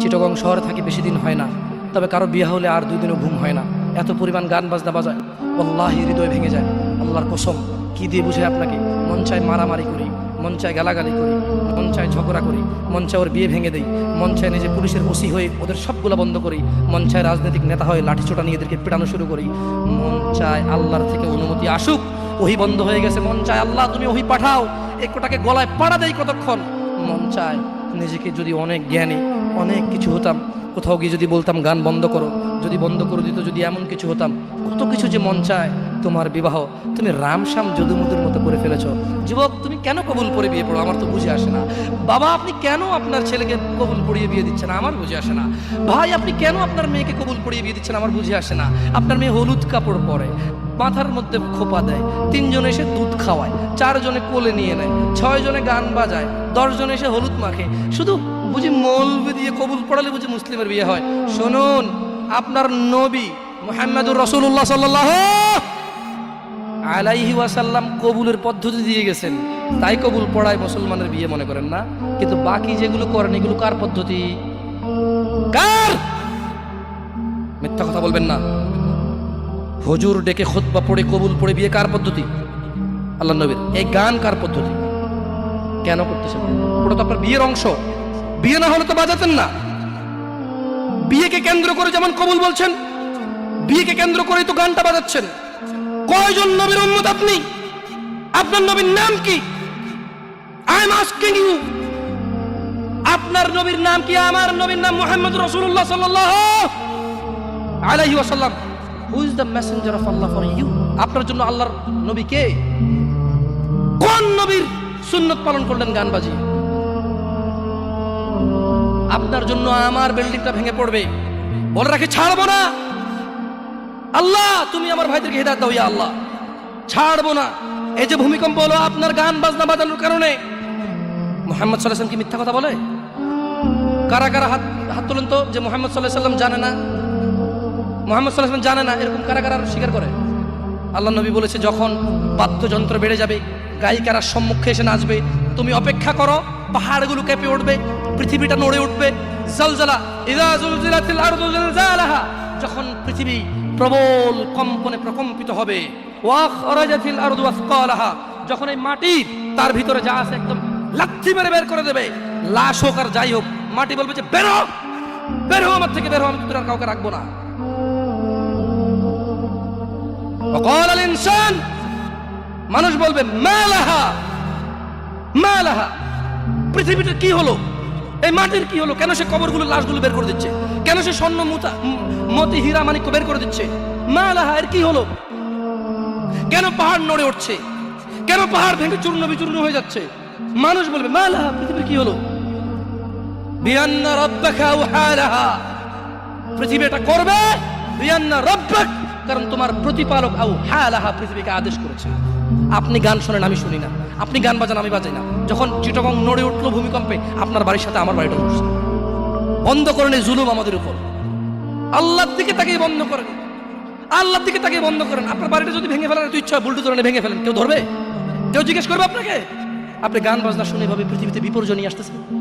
চিটগং শহরে থাকি বেশি দিন হয় না। তবে কারও বিয়ে হলে আর দুই দিনও ঘুম হয় না। এত পরিমাণ গান বাজনা বাজায়। আল্লাহি হৃদয় ভেঙে যায়। আল্লাহর কসম, কি দিয়ে বুঝে আপনাকে? মন চায় মারামারি করি, মন চায় গালাগালি করি, মন চায় ঝগড়া করি, মন চায় ওর বিয়ে ভেঙে দেই, মন চায় নিজে পুলিশের ওসি হয়ে ওদের সবগুলো বন্ধ করি, মন চায় রাজনৈতিক নেতা হয়ে লাঠিচোটা নিয়ে এদেরকে পেটানো শুরু করি। মন চায় আল্লাহর থেকে অনুমতি আসুক, ওহি বন্ধ হয়ে গেছে। মন চায় আল্লাহ তুমি ওহি পাঠাও এই কোটাকে গলায় পাড়া দেয় কতক্ষণ। মন চায় নিজেকে যদি অনেক জ্ঞানী, অনেক কিছু হতাম, কোথাও গিয়ে যদি বলতাম, গান বন্ধ করো। যদি বন্ধ করে দিত, যদি এমন কিছু হতাম, কত কিছু যে মন চায়, তোমার বিবাহ। তুমি রামশ্যাম যদুমধুর মতো করে ফেলেছ। যুবক, তুমি কেন কবুল করে বিয়ে পড়ো? আমার তো বুঝে আসে না। বাবা, আপনি কেন আপনার ছেলেকে কবুল পড়িয়ে বিয়ে দিচ্ছেন? আমার বুঝে আসে না। ভাই, আপনি কেন আপনার মেয়েকে কবুল পড়িয়ে বিয়ে দিচ্ছেন? আমার বুঝে আসে না। আপনার মেয়ে হলুদ কাপড় পরে। মাথার মধ্যে খোপা দেয়। তিনজন এসে দুধ খাওয়ায়, চারজনে কোলে নিয়ে নেয় ছয় জনে গান বাজায়, দশজন এসে হলুদ মাখে। শুধু বুঝি মৌলবি দিয়ে কবুল পড়ালে বুঝি মুসলিমের বিয়ে হয়। শুনুন, আপনার নবী মোহাম্মদুর রসুল্লাহ সাল্লাহ আলাইহি ওয়াসাল্লাম কবুলের পদ্ধতি দিয়ে গেছেন। তাই কবুল পড়ায় মুসলমানের বিয়ে মনে করেন না। কিন্তু বাকি যেগুলো করেন, এগুলো কার পদ্ধতি? কার? মিথ্যা কথা বলবেন না। হুজুর ডেকে খুতবা পড়ে, কবুল পড়ে, বিয়ে কার পদ্ধতি? আল্লাহ নবীর, এই গান কার পদ্ধতি? কেন করতেছেন ওটা তো আপনার বিয়ের অংশ। বিয়ে না হলে তো বাজাতেন না। বিয়েকে কেন্দ্র করে যেমন কবুল বলছেন, বিয়েকে কেন্দ্র করেই তো গানটা বাজাচ্ছেন। কয়জন নবীর উম্মত আপনি? আপনার নবীর নাম কি? আই এম আস্কিং ইউ আপনার নবীর নাম কি? আমার নবীর নাম মোহাম্মদ রসুল্লাহ সাল্লাল্লাহু আলাইহি ওয়াসাল্লাম। Who is the messenger of Allah for you আপনার জন্য আল্লাহর নবী কে? কোন নবীর সুন্নত পালন করলেন গান বাজি আপনার জন্য আমার বিল্ডিংটা ভেঙে পড়বে। বলে রাখি, ছাড়বো না। আল্লাহ, তুমি আমার ভাইদেরকে হেদায়ত দাও আল্লাহ। ছাড়বো না। এই যে ভূমিকম্প হলো, আপনার গান বাজনা বাজানোর কারণে। মোহাম্মদ সাল্লাহ কি মিথ্যা কথা বলে? কারা কারা হাত হাত তুলেন তো? যে মোহাম্মদ সাল্লাহ সাল্লাম জানে না। মোহাম্মদ সাল্লাহ সাল্লাম জানে না এরকম কারা কারা স্বীকার করে। আল্লাহ নবী বলেছে, যখন বাদ্যযন্ত্র বেড়ে যাবে, গায়িকারা সম্মুখে এসে নাচবে, তুমি অপেক্ষা করো, পাহাড়গুলো কেঁপে উঠবে, পৃথিবীটা নড়ে উঠবে। যখন পৃথিবী প্রবল কম্পনে প্রকম্পিত হবে যখন এই মাটি তার ভিতরে যা আছে একদম লাথি মেরে বের করে দেবে, লাশ হোক আর যাই হোক, মাটি বলবে যে, বেরো বের আমার থেকে, বের আমি তোর কাউকে রাখব না। وقال الانسان মানুষ বলবে মালাহা মালাহা পৃথিবীটা কি হলো এই মাটির কি হলো কেন সে কবরগুলো লাশগুলো বের করে দিচ্ছে কেন সে স্বর্ণ মুতা ম- মতি হীরা মানিক্য বের করে দিচ্ছে মালাহা এর কি হলো কেন পাহাড় নড়ে উঠছে কেন পাহাড় ভেঙে চূর্ণ বিচূর্ণ হয়ে যাচ্ছে মানুষ বলবে মালাহা পৃথিবীর কি হলো বিয়ান্না রব্বাকা আউহালাহা পৃথিবী এটা করবে বিয়ান্না রব্বাক কারণ তোমার প্রতিপালক আউ হালাহা পৃথিবীকে আদেশ করেছে। আপনি গান শোনেন, আমি শুনি না। আপনি গান বাজান, আমি বাজাই না। যখন চিটগং নড়ে উঠল ভূমিকম্পে, আপনার বাড়ির সাথে আমার বাড়িটা উঠছে বন্ধ করেন এই জুলুম আমাদের উপর। আল্লাহর দিকে তাকে বন্ধ করেন। আল্লাহর দিকে তাকে বন্ধ করেন। আপনার বাড়িটা যদি ভেঙে ফেলেন ইচ্ছা বুলটু ধরনে ভেঙে ফেলেন। কেউ ধরবে? কেউ জিজ্ঞেস করবে আপনাকে? আপনি গান বাজনা শুনে ভাবে পৃথিবীতে বিপর্যয় নিয়ে আসতেছেন?